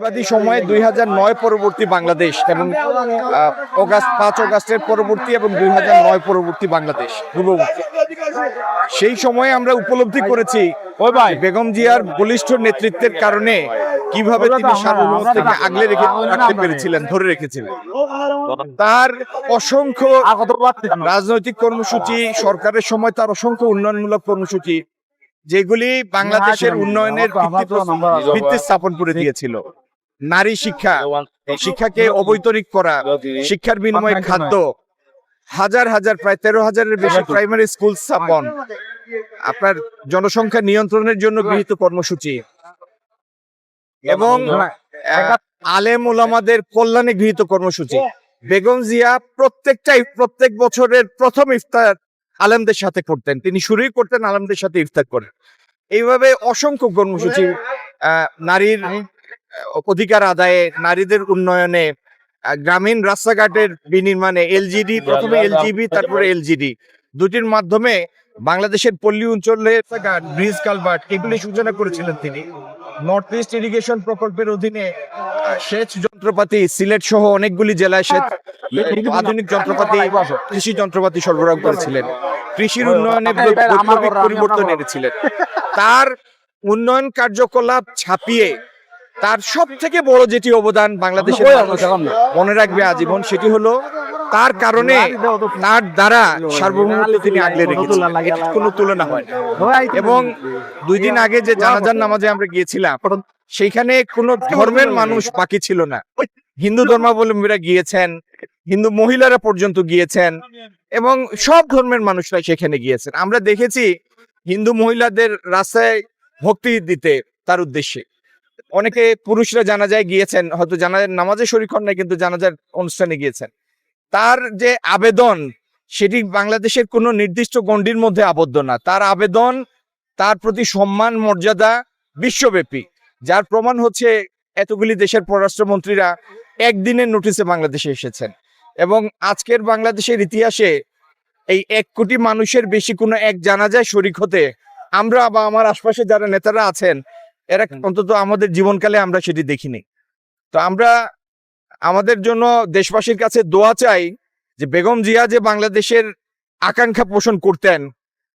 বাদী সময়ে দুই হাজার নয় পরবর্তী বাংলাদেশ এবং অগাস্ট পাঁচ অগাস্টের পরবর্তী এবং দুই হাজার নয় পরবর্তী বাংলাদেশ পূর্ববর্তী। সেই সময়ে আমরা উপলব্ধি করেছি ওই ভাই। বেগম জিয়ার বলিষ্ঠ নেতৃত্বের কারণে কীভাবে তিনি সার্বভৌমত্বকে আগলে রেখে রাখতে পেরেছিলেন ধরে রেখেছিলেন। তার অসংখ্য। রাজনৈতিক কর্মসূচি সরকারের সময় তার অসংখ্য উন্নয়নমূলক কর্মসূচি যেগুলি বাংলাদেশের উন্নয়নের ভিত্তি স্থাপন করে দিয়েছিল। নারী শিক্ষা। শিক্ষাকে অবৈতনিক করা শিক্ষার বিনিময়ে খাদ্য। হাজার হাজার প্রায় তেরো হাজারের বেশি প্রাইমারি স্কুল স্থাপন। আপনার জনসংখ্যা নিয়ন্ত্রণের জন্য গৃহীত কর্মসূচি। এবং আলেম ওলামাদের কল্যাণে গৃহীত কর্মসূচি। বেগম জিয়া প্রত্যেকটাই প্রত্যেক বছরের প্রথম ইফতার আলেমদের সাথে করতেন। তিনি শুরুই করতেন আলেমদের সাথে ইফতার করেন। এইভাবে অসংখ্য কর্মসূচি আহ, নারীর অধিকার আদায়ে নারীদের উন্নয়নে গ্রামীণ রাস্তাঘাটের বিনির্মাণে এলজিডি প্রথমে এলজিবি তারপরে এলজিডি দুটির মাধ্যমে বাংলাদেশের পল্লী অঞ্চলে রাস্তাঘাট ব্রিজ কালভার্ট এগুলি সূচনা করেছিলেন তিনি। নর্থ ইস্ট ইরিগেশন প্রকল্পের অধীনে সেচ যন্ত্রপাতি সিলেট সহ অনেকগুলি জেলায় সেচ আধুনিক যন্ত্রপাতি কৃষি যন্ত্রপাতি সরবরাহ করেছিলেন। কৃষির উন্নয়নে পরিবর্তন এনেছিলেন। তার উন্নয়ন কার্যকলাপ ছাপিয়ে তার সব থেকে বড় যেটি অবদান বাংলাদেশের মনে রাখবে আজীবন সেটি হলো তার কারণে তার দ্বারা সার্বভৌমত্ব তিনি আগলে রেখেছিলেন এটির কোনো তুলনা হয় এবং দুই দিন আগে যে জানাজার নামাজে আমরা গিয়েছিলাম সেইখানে কোনো ধর্মের মানুষ বাকি ছিল না। হিন্দু ধর্মাবলম্বীরা গিয়েছেন হিন্দু মহিলারা পর্যন্ত গিয়েছেন এবং সব ধর্মের মানুষরা সেখানে গিয়েছেন। আমরা দেখেছি হিন্দু মহিলাদের রাস্তায় ভক্তি দিতে তার উদ্দেশ্যে। অনেকে পুরুষরা জানাজায় গিয়েছেন, হয়তো জানাজার নামাজে শরীর হন না কিন্তু জানাজার অনুষ্ঠানে গিয়েছেন। তার যে আবেদন, সেটি বাংলাদেশের কোনো নির্দিষ্ট গণ্ডির মধ্যে আবদ্ধ না। তার আবেদন, তার প্রতি সম্মান, মর্যাদা বিশ্বব্যাপী। যার প্রমাণ হচ্ছে এতগুলি দেশের পররাষ্ট্রমন্ত্রীরা একদিনের নোটিসে বাংলাদেশে এসেছেন। এবং আজকের বাংলাদেশের ইতিহাসে এই এক কোটি মানুষের বেশি কোনো এক জানাজায় শরিক হতে আমরা বা আমার আশপাশে যারা নেতারা আছেন এরা অন্তত আমাদের জীবনকালে আমরা সেটি দেখিনি। তো আমরা আমাদের জন্য দেশবাসীর কাছে দোয়া চাই যে বেগম জিয়া যে বাংলাদেশের আকাঙ্ক্ষা পোষণ করতেন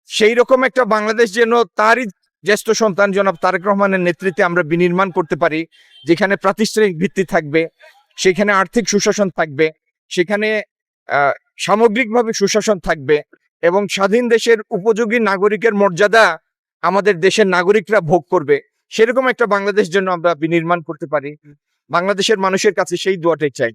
সেই রকম একটা বাংলাদেশ যেন তারই জ্যেষ্ঠ সন্তান জনাব তারেক রহমানের নেতৃত্বে আমরা বিনির্মাণ করতে পারি যেখানে প্রাতিষ্ঠানিক ভিত্তি থাকবে সেখানে আর্থিক সুশাসন থাকবে সেখানে আহ, সামগ্রিকভাবে সুশাসন থাকবে এবং স্বাধীন দেশের উপযোগী নাগরিকের মর্যাদা আমাদের দেশের নাগরিকরা ভোগ করবে। সেরকম একটা বাংলাদেশ জন্য আমরা বিনির্মাণ করতে পারি। বাংলাদেশের মানুষের কাছে সেই দোয়াটাই চাই।